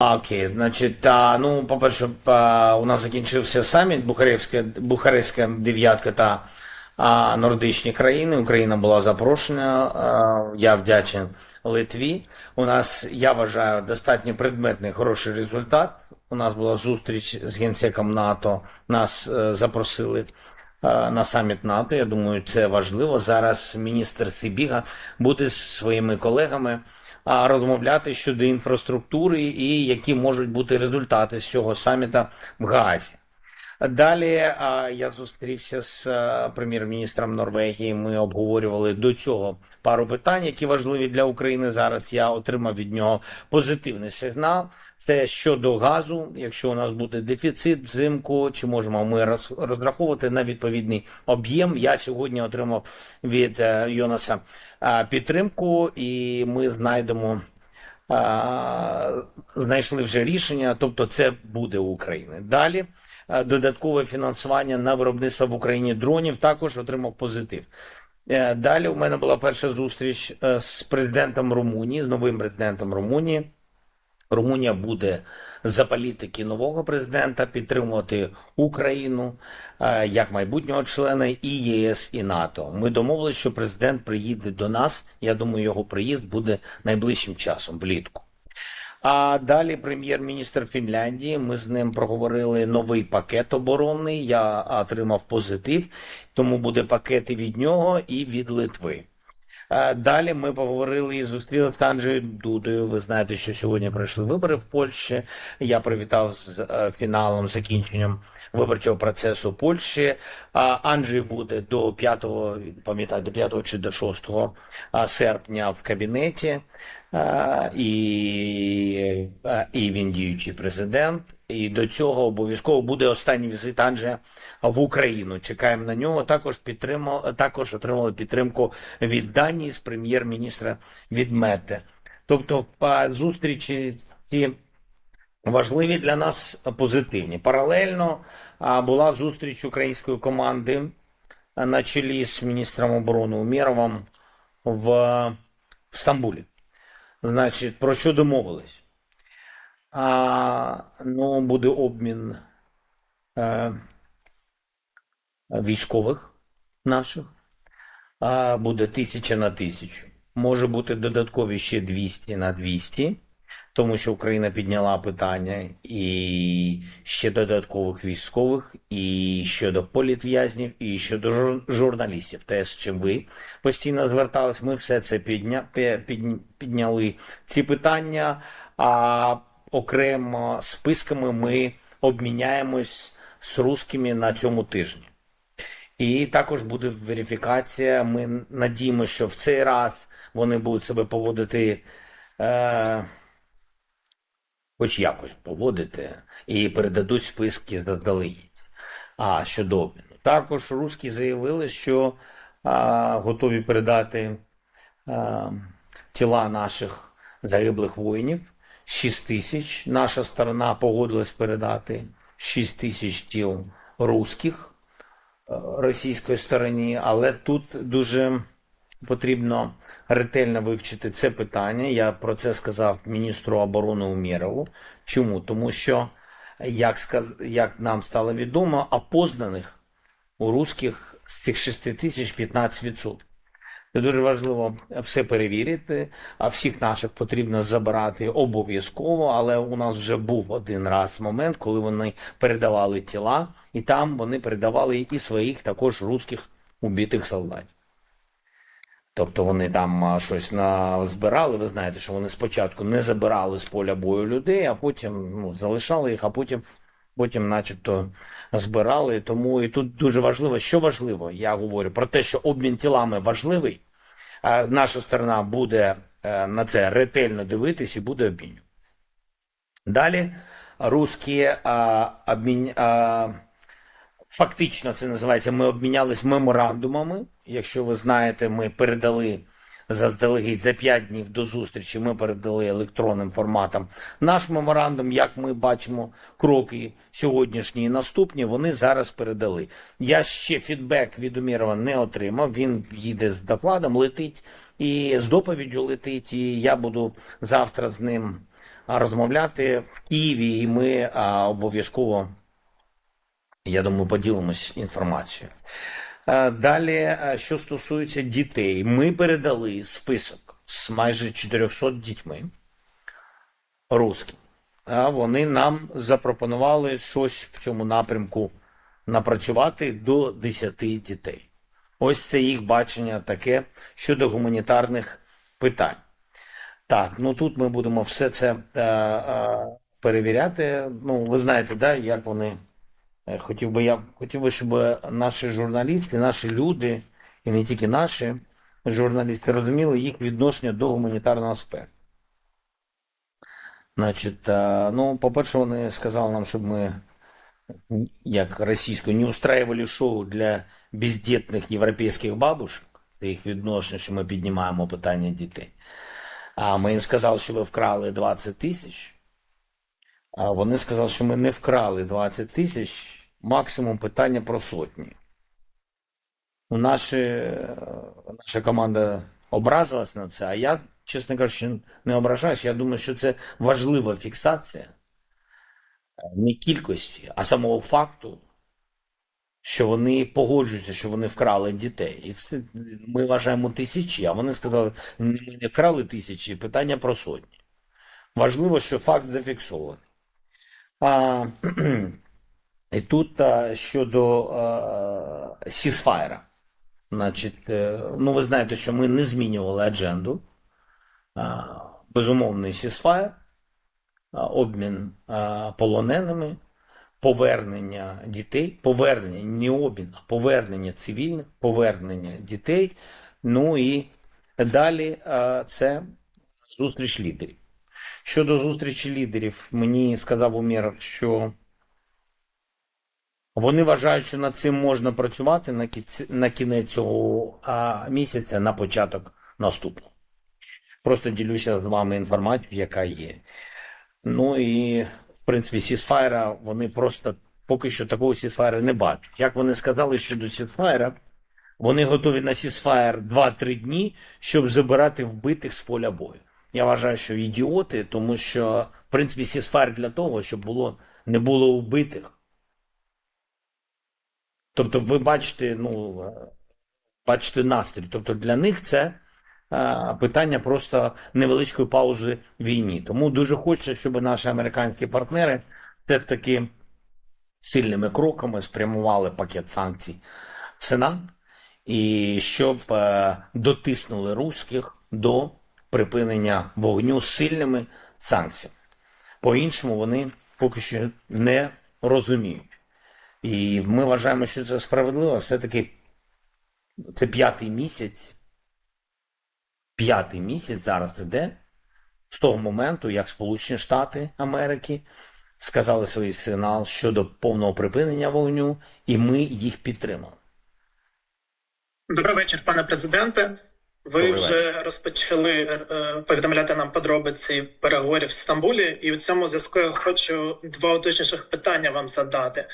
А, Окей, значить, а, ну, по-перше, а, у нас закінчився саміт Бухарестська, Бухарестська дев'ятка та а, нордичні країни. Україна була запрошена. А, я вдячний Литві. У нас, я вважаю, достатньо предметний хороший результат. У нас була зустріч з генсеком НАТО. Нас е, запросили е, на саміт НАТО. Я думаю, це важливо. Зараз міністр Сибіга буде з своїми колегами а, розмовляти щодо інфраструктури і які можуть бути результати з цього саміта в Гаазі. Далі я зустрівся з прем'єр-міністром Норвегії. Ми обговорювали до цього пару питань, які важливі для України зараз. Я отримав від нього позитивний сигнал. Це щодо газу. Якщо у нас буде дефіцит взимку, чи можемо ми роз- розраховувати на відповідний об'єм? Я сьогодні отримав від е, Йонаса е, підтримку, і ми знайдемо знайшли вже рішення, тобто це буде України. Далі додаткове фінансування на виробництво в Україні дронів також отримав позитив. Е, Далі у мене була перша зустріч е, з президентом Румунії, з новим президентом Румунії. Румунія буде за політики нового президента підтримувати Україну е, як майбутнього члена і ЄС і НАТО. Ми домовилися, що президент приїде до нас. Я думаю, його приїзд буде найближчим часом влітку. А далі прем'єр-міністр Фінляндії. Ми з ним проговорили новий пакет оборонний. Я отримав позитив, тому буде пакет і від нього, і від Литви. Е, Далі ми поговорили і зустрілися з Анджею Дудою. Ви знаєте, що сьогодні пройшли вибори в Польщі. Я привітав з е, фіналом, закінченням виборчого процесу Польщі. Анджей буде до 5, пам'ятаю, до 5 чи до 6 серпня в кабінеті. Е, І, е, і він діючий президент. І до цього обов'язково буде останній візит Анджея в Україну. Чекаємо на нього. Також підтримав, також отримали підтримку від Данії з прем'єр-міністра від Мете. Тобто зустрічі ці важливі для нас позитивні. Паралельно була зустріч української команди на чолі з міністром оборони Умєровим в, в Стамбулі. Значить, про що домовились? А, ну, буде обмін е, військових наших. А, буде тисяча на тисячу. Може бути додаткові ще 200 на 200, тому що Україна підняла питання і ще додаткових військових, і щодо політв'язнів, і щодо жур- журналістів. Те, з чим ви постійно звертались, ми все це підня, підняли ці питання. А окремо списками ми обміняємось з русскими на цьому тижні. І також буде верифікація. Ми надіємося, що в цей раз вони будуть себе поводити, е, хоч якось поводити, і передадуть списки заздалегідь. А щодо обміну. Також русські заявили, що а, готові передати а, тіла наших загиблих воїнів. 6 тисяч. Наша сторона погодилась передати 6 тисяч тіл русських е, російської стороні, але тут дуже потрібно ретельно вивчити це питання. Я про це сказав міністру оборони Умєрову. Чому? Тому що, як, сказ... як нам стало відомо, опознаних у русських з цих 6 тисяч 15%. Це дуже важливо все перевірити, а всіх наших потрібно забирати обов'язково, але у нас вже був один раз момент, коли вони передавали тіла, і там вони передавали і своїх також русських убитих солдатів. Тобто вони там щось збирали. Ви знаєте, що вони спочатку не забирали з поля бою людей, а потім ну, залишали їх, а потім, потім начебто збирали. Тому і тут дуже важливо, що важливо, я говорю про те, що обмін тілами важливий. Наша сторона буде е, на це ретельно дивитись і буде обмінювати. Далі русські а, обмін, а, фактично це називається, ми обмінялись меморандумами. Якщо ви знаєте, ми передали заздалегідь за 5 днів до зустрічі, ми передали електронним форматом наш меморандум. Як ми бачимо, кроки сьогоднішні і наступні, вони зараз передали. Я ще фідбек від Умірова не отримав. Він їде з докладом, летить і з доповіддю летить. І я буду завтра з ним розмовляти в Києві, і ми обов'язково, я думаю, поділимось інформацією. Е, Далі, е, що стосується дітей, ми передали список з майже 400 дітьми русським. Вони нам запропонували щось в цьому напрямку напрацювати до 10 дітей. Ось це їх бачення таке щодо гуманітарних питань. Так, ну тут ми будемо все це е, е, перевіряти. Ну, ви знаєте, да, як вони. Е, Хотів би я хотів би, щоб наші журналісти, наші люди, і не тільки наші журналісти, розуміли їх відношення до гуманітарного аспекту. Значить, е, ну, по-перше, вони сказали нам, щоб ми, як російською, не устраивали шоу для бездітних європейських бабушек, це їх відношення, що ми піднімаємо питання дітей. А ми їм сказали, що ви вкрали 20 тисяч. А вони сказали, що ми не вкрали 20 тисяч, максимум питання про сотні. Наші, наша команда образилась на це, а я, чесно кажучи, не ображаюсь. Я думаю, що це важлива фіксація е, не кількості, а самого факту, що вони погоджуються, що вони вкрали дітей. І все, ми вважаємо тисячі, а вони сказали, «Ні, ми не вкрали тисячі, питання про сотні. Важливо, що факт зафіксований. А, і тут а, щодо а, сісфайра. Значить, е, ну ви знаєте, що ми не змінювали адженду. А, Безумовний сісфайр, обмін а, полоненими, повернення дітей, повернення, не обмін, а повернення цивільних, повернення дітей. Ну і далі а, це зустріч лідерів. Щодо зустрічі лідерів, мені сказав Умєров, що вони вважають, що над цим можна працювати на кінець, на кінець цього місяця, на початок наступного. Просто ділюся з вами інформацією, яка є. Ну і, в принципі, сісфайра, вони просто поки що такого сісфайра не бачать. Як вони сказали щодо сісфайра, вони готові на сісфайр 2-3 дні, щоб забирати вбитих з поля бою. Я вважаю, що ідіоти, тому що, в принципі, сісфайр для того, щоб було, не було вбитих. Тобто, ви бачите, ну, бачите настрій. Тобто для них це е, питання просто невеличкої паузи війні. Тому дуже хочеться, щоб наші американські партнери все таки сильними кроками спрямували пакет санкцій в Сенат і щоб е, дотиснули руських до припинення вогню сильними санкціями. По-іншому вони поки що не розуміють. І ми вважаємо, що це справедливо. Все-таки це п'ятий місяць. П'ятий місяць зараз іде з того моменту, як Сполучені Штати Америки сказали свій сигнал щодо повного припинення вогню, і ми їх підтримали. Добрий вечір, пане президенте. Ви Добрий вже вечір. розпочали е, повідомляти нам подробиці переговорів в Стамбулі, і в цьому зв'язку я хочу два уточніших питання вам задати.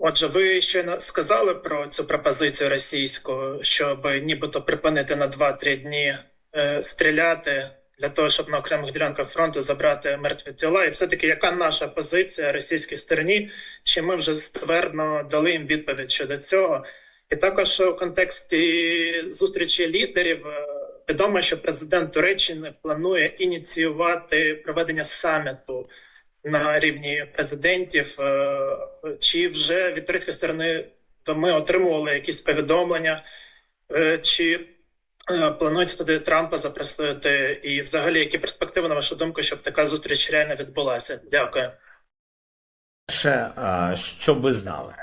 Отже, ви щойно сказали про цю пропозицію російську, щоб нібито припинити на 2-3 дні е, стріляти для того, щоб на окремих ділянках фронту забрати мертві тіла. І все-таки яка наша позиція російській стороні? Чи ми вже ствердно дали їм відповідь щодо цього? І також у контексті зустрічі лідерів е, відомо, що президент Туреччини планує ініціювати проведення саміту на рівні президентів. Е, Чи вже від турецької сторони то ми отримували якісь повідомлення, Е, чи е, планується туди Трампа запросити, і взагалі які перспективи на вашу думку, щоб така зустріч реально відбулася? Дякую. Ще, а, щоб ви знали.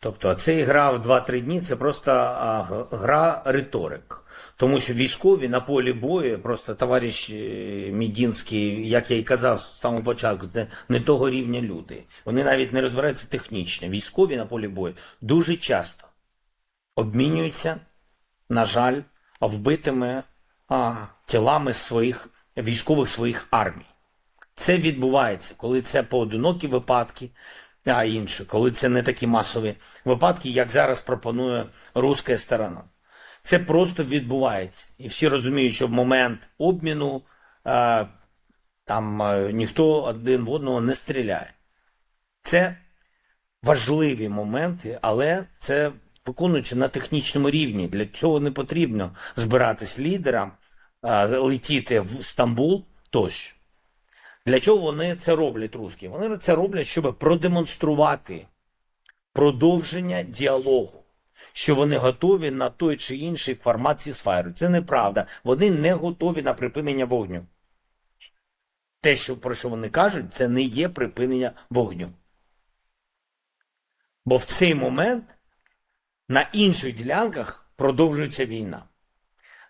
Тобто цей гра в 2-3 дні це просто гра риторик. Тому що військові на полі бою, просто товариш е, Мідінський, як я і казав з самого початку, це не того рівня люди. Вони навіть не розбираються технічно. Військові на полі бою дуже часто обмінюються, на жаль, вбитими а, тілами своїх військових своїх армій. Це відбувається, коли це поодинокі випадки, а інше, коли це не такі масові випадки, як зараз пропонує руська сторона. Це просто відбувається. І всі розуміють, що в момент обміну е, Там е, ніхто один в одного не стріляє. Це важливі моменти, але це виконується на технічному рівні. Для цього не потрібно збиратись лідерам, а, летіти в Стамбул тощо. Для чого вони це роблять, русські? Вони це роблять, щоб продемонструвати продовження діалогу, що вони готові на той чи інший формат сісфайру. Це неправда. Вони не готові на припинення вогню. Те, що, про що вони кажуть, це не є припинення вогню. Бо в цей момент на інших ділянках продовжується війна.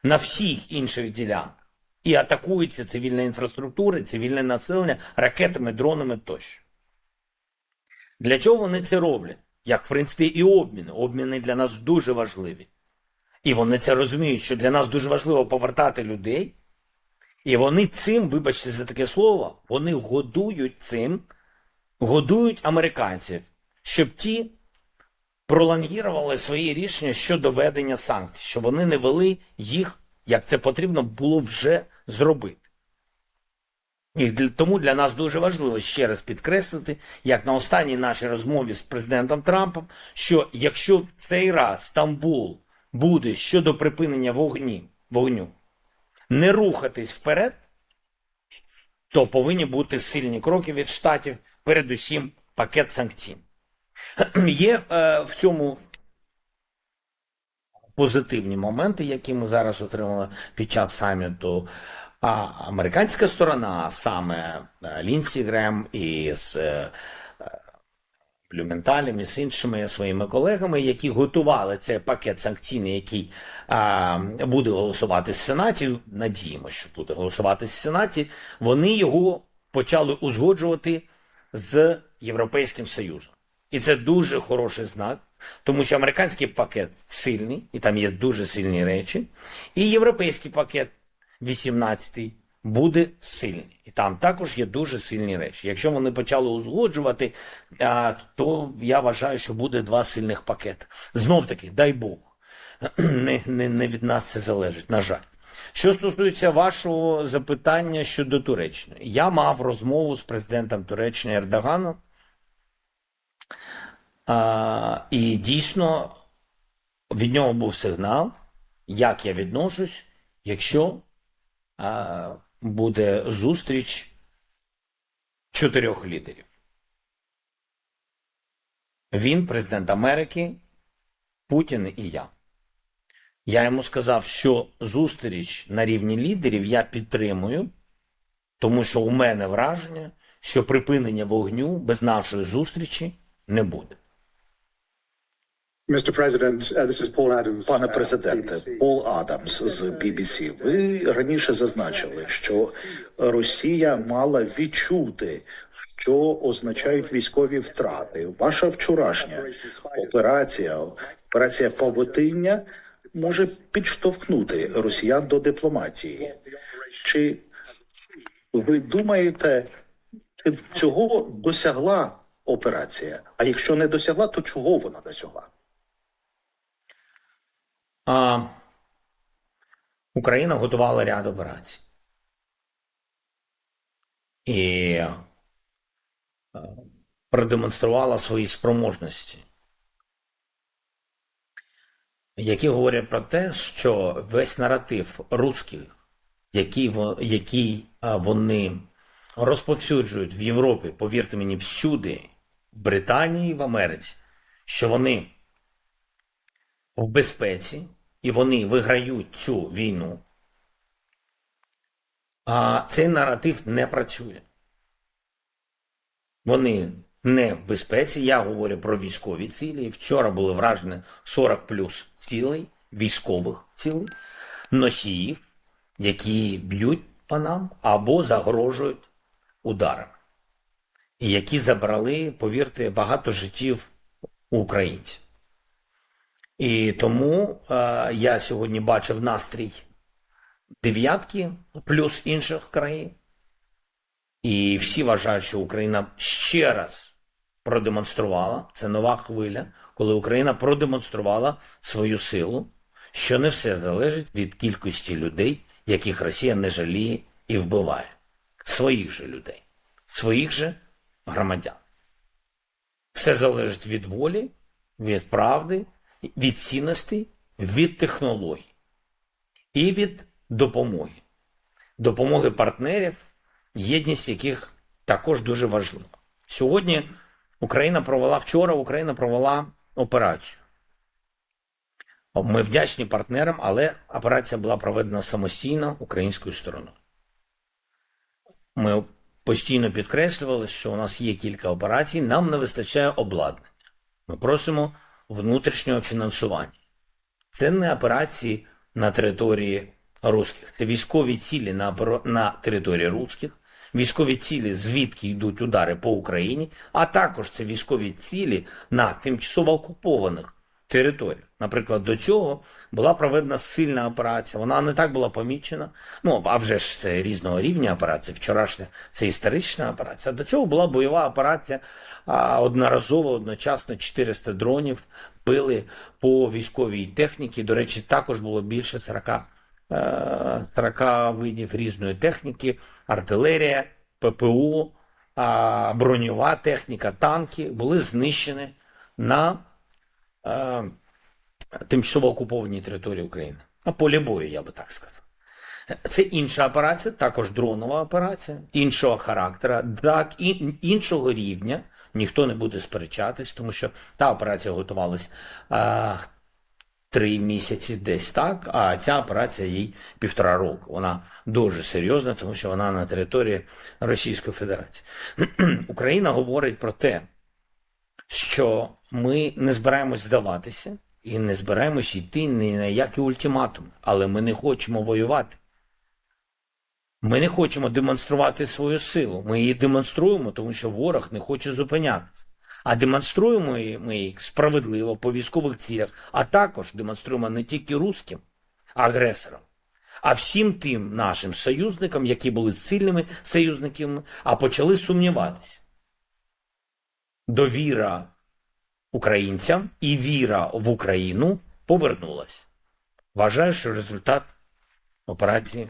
На всіх інших ділянках. І атакується цивільна інфраструктура, цивільне населення ракетами, дронами тощо. Для чого вони це роблять? Як, в принципі, і обміни. Обміни для нас дуже важливі. І вони це розуміють, що для нас дуже важливо повертати людей. І вони цим, вибачте за таке слово, вони годують цим, годують американців, щоб ті пролонгірували свої рішення щодо введення санкцій, щоб вони не вели їх, як це потрібно було вже зробити. І тому для нас дуже важливо ще раз підкреслити, як на останній нашій розмові з президентом Трампом, що якщо в цей раз Стамбул буде щодо припинення вогні, вогню не рухатись вперед, то повинні бути сильні кроки від штатів, передусім пакет санкцій. Є е, в цьому позитивні моменти, які ми зараз отримали під час саміту. А американська сторона, саме е, Лінсі Грем із е, е, Блюменталем і з іншими своїми колегами, які готували цей пакет санкційний, який а, буде голосувати в Сенаті. Надіємося, що буде голосувати в Сенаті. Вони його почали узгоджувати з Європейським Союзом. І це дуже хороший знак, тому що американський пакет сильний, і там є дуже сильні речі, і європейський пакет 18-й буде сильний. І там також є дуже сильні речі. Якщо вони почали узгоджувати, то я вважаю, що буде два сильних пакети. Знов таки, дай Бог. Не, не, не від нас це залежить, на жаль. Що стосується вашого запитання щодо Туреччини, я мав розмову з президентом Туреччини Ердоганом. А, і дійсно від нього був сигнал, як я відношусь, якщо буде зустріч чотирьох лідерів. Він, президент Америки, Путін і я. Я йому сказав, що зустріч на рівні лідерів я підтримую, тому що у мене враження, що припинення вогню без нашої зустрічі не буде. Пане uh, президенте, Пол Адамс з BBC, ви раніше зазначили, що Росія мала відчути, що означають військові втрати. Ваша вчорашня операція, операція павутиння може підштовхнути росіян до дипломатії. Чи ви думаєте, чи цього досягла операція? А якщо не досягла, то чого вона досягла? А, Україна готувала ряд операцій. І е, продемонструвала свої спроможності, які говорять про те, що весь наратив русських, який, який вони розповсюджують в Європі, повірте мені, всюди, в Британії в Америці, що вони в безпеці, і вони виграють цю війну, а цей наратив не працює. Вони не в безпеці. Я говорю про військові цілі. Вчора були вражені 40 плюс цілей, військових цілей, носіїв, які б'ють по нам або загрожують ударами. І які забрали, повірте, багато життів українців. І тому е, я сьогодні бачив настрій дев'ятки плюс інших країн. І всі вважають, що Україна ще раз продемонструвала, це нова хвиля, коли Україна продемонструвала свою силу, що не все залежить від кількості людей, яких Росія не жаліє і вбиває. своїх же людей, своїх же громадян. Все залежить від волі, від правди, від цінностей, від технологій і від допомоги. Допомоги партнерів, єдність яких також дуже важлива. Сьогодні Україна провела вчора, Україна провела операцію. Ми вдячні партнерам, але операція була проведена самостійно українською стороною. Ми постійно підкреслювали, що у нас є кілька операцій, нам не вистачає обладнання. Ми просимо внутрішнього фінансування. Це не операції на території русських, це військові цілі на, на території русських, військові цілі, звідки йдуть удари по Україні, а також це військові цілі на тимчасово окупованих територіях. Наприклад, до цього була проведена сильна операція. Вона не так була помічена. Ну а вже ж це різного рівня операція. Вчорашня це історична операція. До цього була бойова операція. Одноразово, одночасно 400 дронів били по військовій техніці. До речі, також було більше 40, е, 40 видів різної техніки, артилерія, ППО, броньова техніка, танки були знищені на е, тимчасово окупованій території України. На полі бою, я би так сказав. Це інша операція, також дронова операція, іншого характера, так, іншого рівня. Ніхто не буде сперечатись, тому що та операція готувалась а, три місяці десь так, а ця операція їй півтора року. Вона дуже серйозна, тому що вона на території Російської Федерації. Україна говорить про те, що ми не збираємось здаватися і не збираємось йти ні на які ультиматуми, але ми не хочемо воювати. Ми не хочемо демонструвати свою силу. Ми її демонструємо, тому що ворог не хоче зупинятися. А демонструємо ми її справедливо по військових цілях, а також демонструємо не тільки русським агресорам, а всім тим нашим союзникам, які були сильними союзниками, а почали сумніватися. Довіра українцям і віра в Україну повернулась. Вважаю, що результат операції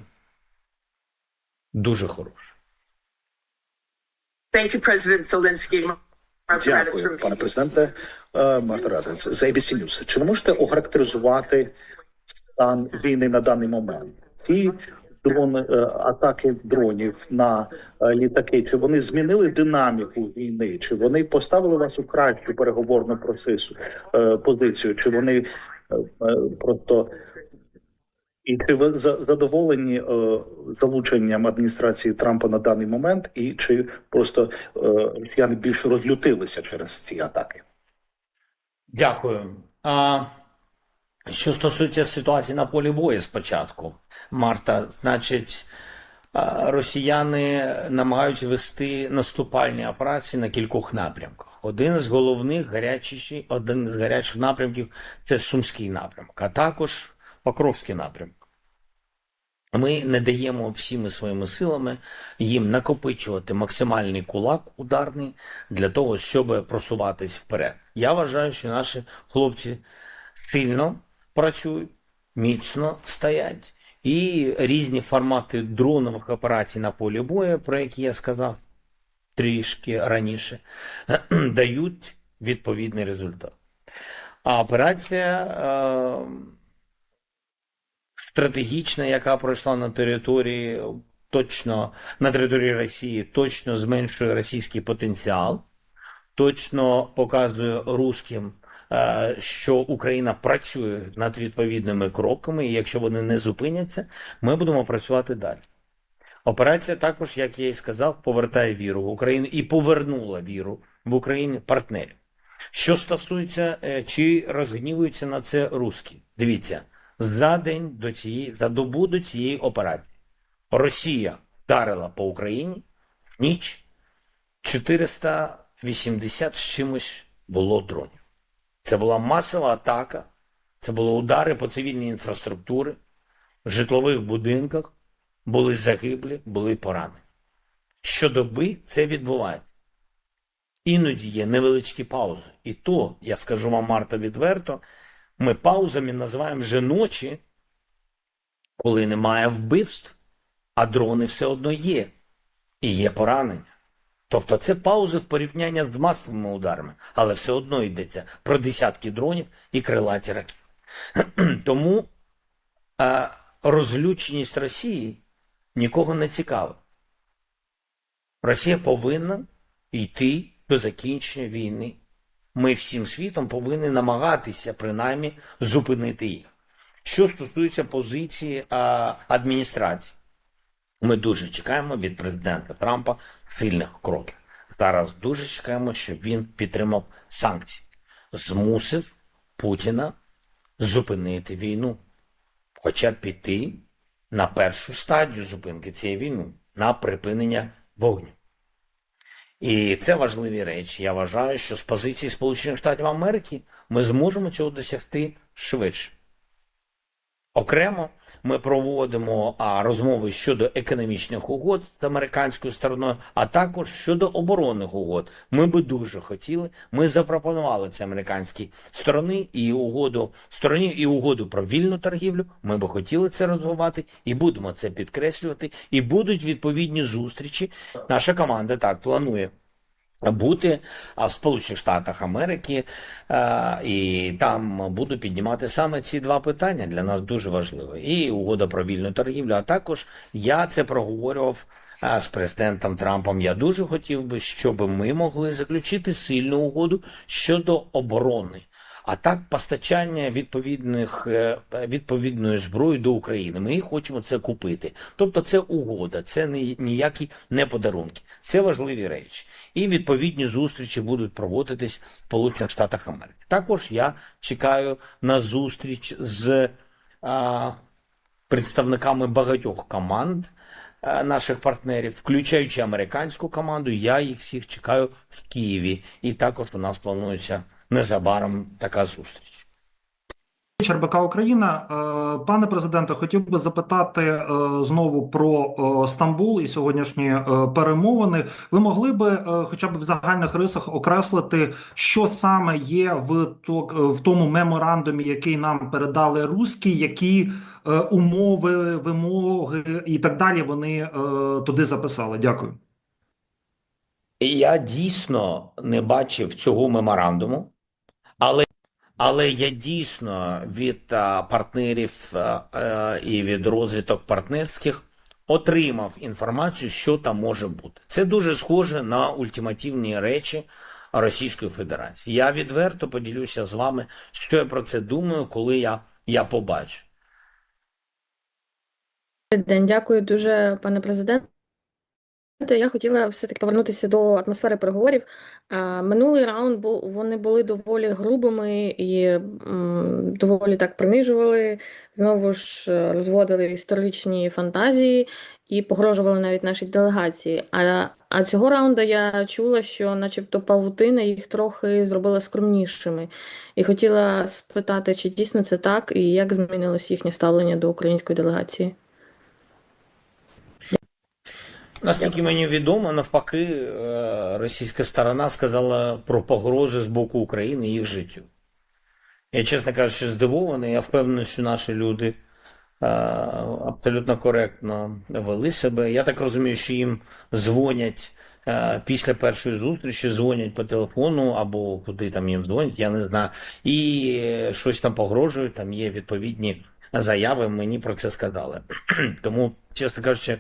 дуже хороший. Thank you, President Zelensky. Дякую, пане президенте. Е, Марта Радець, з ABC News. Чи не можете охарактеризувати стан війни на даний момент? Ці дрон е, атаки дронів на е, літаки, чи вони змінили динаміку війни? Чи вони поставили вас у кращу переговорну процесу позицію? Чи вони просто і чи ви задоволені е, залученням адміністрації Трампа на даний момент, і чи просто е, росіяни більше розлютилися через ці атаки? Дякую. А, що стосується ситуації на полі бою спочатку, Марта, значить, росіяни намагаються вести наступальні операції на кількох напрямках. Один з головних гарячих, один з гарячих напрямків це Сумський напрямок, а також Покровський напрямок. Ми не даємо всіми своїми силами їм накопичувати максимальний кулак ударний для того, щоб просуватись вперед. Я вважаю, що наші хлопці сильно працюють, міцно стоять, і різні формати дронових операцій на полі бою, про які я сказав трішки раніше, дають відповідний результат. А операція. Е- стратегічна, яка пройшла на території точно на території Росії, точно зменшує російський потенціал, точно показує русським, е, що Україна працює над відповідними кроками, і якщо вони не зупиняться, ми будемо працювати далі. Операція також, як я і сказав, повертає віру в Україну і повернула віру в Україну партнерів. Що стосується, е, чи розгнівуються на це русські, дивіться, за день до цієї, за добу до цієї операції Росія вдарила по Україні ніч 480 з чимось було дронів. Це була масова атака, це були удари по цивільній інфраструктурі, в житлових будинках, були загиблі, були поранені. Щодоби це відбувається. Іноді є невеличкі паузи. І то, я скажу вам, Марта, відверто, ми паузами називаємо вже ночі, коли немає вбивств, а дрони все одно є. і є поранення. Тобто це паузи в порівнянні з масовими ударами, але все одно йдеться про десятки дронів і крилаті ракети. Тому е, розлюченість Росії нікого не цікавить. Росія повинна йти до закінчення війни. Ми всім світом повинні намагатися принаймні зупинити їх. Що стосується позиції а, адміністрації, ми дуже чекаємо від президента Трампа сильних кроків. Зараз дуже чекаємо, щоб він підтримав санкції, змусив Путіна зупинити війну, хоча піти на першу стадію зупинки цієї війни, на припинення вогню. І це важливі речі. Я вважаю, що з позиції Сполучених Штатів Америки ми зможемо цього досягти швидше. Окремо ми проводимо розмови щодо економічних угод з американською стороною, а також щодо оборонних угод. Ми би дуже хотіли. Ми запропонували це американській стороні і угоду стороні і угоду про вільну торгівлю. Ми би хотіли це розвивати і будемо це підкреслювати. І будуть відповідні зустрічі. Наша команда так планує бути а, в Сполучених Штатах Америки, а, і там буду піднімати саме ці два питання для нас дуже важливі. І угода про вільну торгівлю. А також я це проговорював а, з президентом Трампом. Я дуже хотів би, щоб ми могли заключити сильну угоду щодо оборони. А так постачання відповідних е, відповідної зброї до України. Ми хочемо це купити. Тобто це угода, це не ніякі не подарунки. Це важливі речі. І відповідні зустрічі будуть проводитись в Сполучених Штатах Америки. Також я чекаю на зустріч з а, представниками багатьох команд наших партнерів, включаючи американську команду. Я їх всіх чекаю в Києві. І також у нас планується незабаром така зустріч. РБК Україна. Е, Пане президенте, хотів би запитати е, знову про е, Стамбул і сьогоднішні перемовини. Ви могли би хоча б в загальних рисах окреслити, що саме є в в тому меморандумі, який нам передали руські, які умови, вимоги і так далі вони туди записали? Дякую. Я дійсно не бачив цього меморандуму, але, але я дійсно від а, партнерів а, а, і від розвиток партнерських отримав інформацію, що там може бути. Це дуже схоже на ультимативні речі Російської Федерації. Я відверто поділюся з вами, що я про це думаю, коли я, я побачу. Дякую дуже, пане президенте. Я хотіла все-таки повернутися до атмосфери переговорів. Минулий раунд вони були доволі грубими і доволі так принижували, знову ж е, розводили історичні фантазії і погрожували навіть нашій делегації. А, а цього раунду я чула, що начебто павутина їх трохи зробила скромнішими. І хотіла спитати, чи дійсно це так, і як змінилось їхнє ставлення до української делегації. Наскільки мені відомо, навпаки, е, російська сторона сказала про погрози з боку України їх життю. Я, чесно кажучи, здивований. Я впевнений, що наші люди е, абсолютно коректно вели себе. Я так розумію, що їм дзвонять е, після першої зустрічі, дзвонять по телефону або куди там їм дзвонять, я не знаю. І щось там погрожують, там є відповідні заяви, мені про це сказали. Тому, чесно кажучи,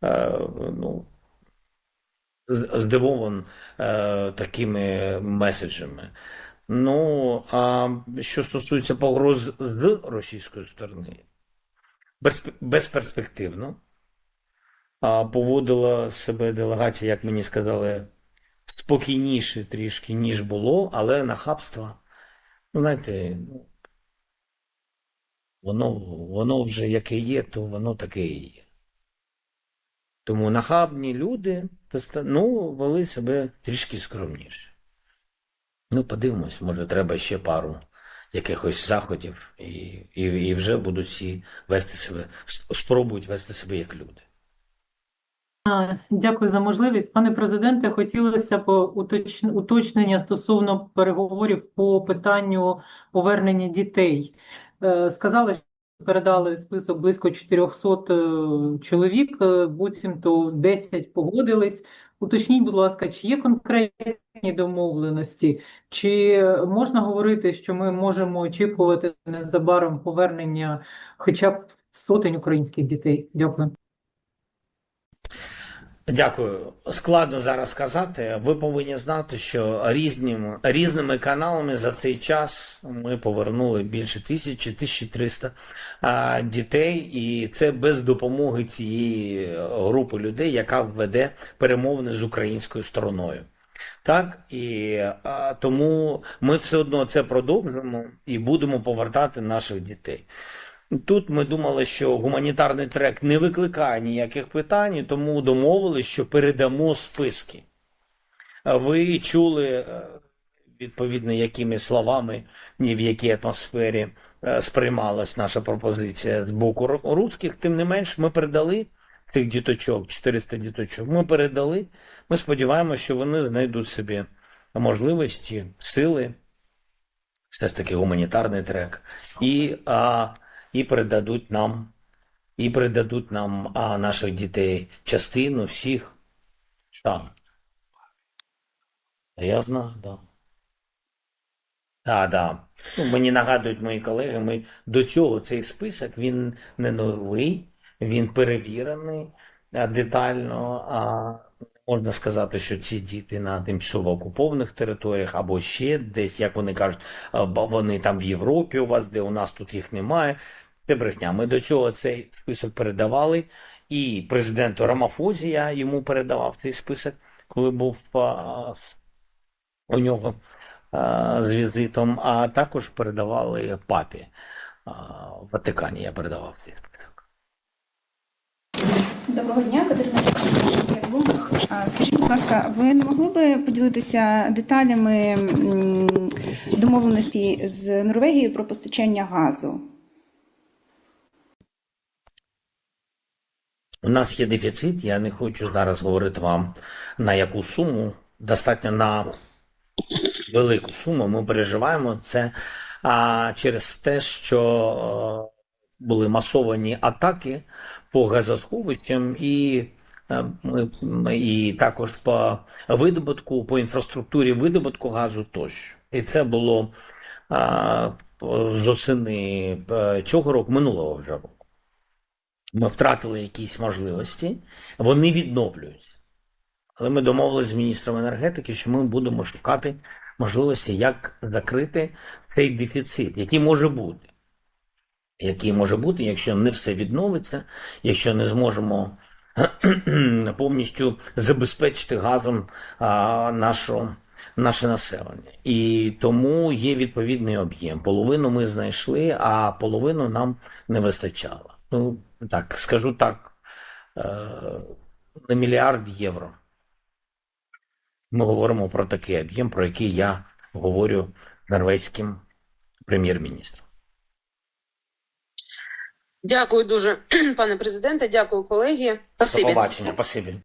ну, здивован е, такими меседжами. Ну, а що стосується погроз з російської сторони, безперспективно. Поводила себе делегація, як мені сказали, спокійніше трішки, ніж було, але нахабство, ну, знаєте, ну, воно, воно вже яке є, то воно таке і є. Тому нахабні люди ну, вели себе трішки скромніше. Ну, подивимось, може, треба ще пару якихось заходів, і, і, і вже будуть всі вести себе, спробують вести себе як люди. Дякую за можливість. Пане президенте, хотілося б уточнення стосовно переговорів по питанню повернення дітей. Е, Сказали, передали список близько 400 е, чоловік, е, буцімто 10 погодились. Уточніть, будь ласка, чи є конкретні домовленості, чи можна говорити, що ми можемо очікувати незабаром повернення хоча б сотень українських дітей? Дякую. Дякую. Складно зараз сказати. Ви повинні знати, що різними, різними каналами за цей час ми повернули більше тисячі, 1300 а, дітей, і це без допомоги цієї групи людей, яка веде перемовини з українською стороною. Так, і а, тому ми все одно це продовжимо і будемо повертати наших дітей. Тут ми думали, що гуманітарний трек не викликає ніяких питань, тому домовились, що передамо списки. Ви чули е, відповідно, якими словами і в якій атмосфері е, сприймалась наша пропозиція з боку ру- руських. Тим не менш, ми передали цих діточок, 400 діточок. Ми передали. Ми сподіваємося, що вони знайдуть собі можливості, сили, все ж таки гуманітарний трек, і, а, і передадуть нам, і передадуть нам а, наших дітей частину всіх. Так. Я знаю, так. Да. Так, да. Ну, мені нагадують мої колеги, ми до цього цей список він не новий, він перевірений детально. А можна сказати, що ці діти на тимчасово окупованих територіях або ще десь, як вони кажуть, вони там в Європі у вас, де у нас тут їх немає. Це брехня. Ми до цього цей список передавали, і президенту Рамафозі я йому передавав цей список, коли був а, у нього а, з візитом, а також передавали папі а, в Ватикані. Я передавав цей список. Доброго дня, Катерина Скажіть, будь ласка, ви не могли би поділитися деталями домовленості з Норвегією про постачання газу? У нас є дефіцит, я не хочу зараз говорити вам на яку суму, достатньо на велику суму. Ми переживаємо це а, через те, що були масовані атаки по газосховищам і, і також по видобутку, по інфраструктурі видобутку газу тощо. І це було а, з осени е, цього року, минулого вже року. Ми втратили якісь можливості, вони відновлюються. Але ми домовилися з міністром енергетики, що ми будемо шукати можливості, як закрити цей дефіцит, який може бути. Який може бути, якщо не все відновиться, якщо не зможемо повністю забезпечити газом а, нашу, наше населення. І тому є відповідний об'єм. Половину ми знайшли, а половину нам не вистачало. Так, скажу так, е, на мільярд євро. Ми говоримо про такий об'єм, про який я говорю норвезьким прем'єр-міністром. Дякую дуже, пане президенте. Дякую, колеги. До побачення, спасибі.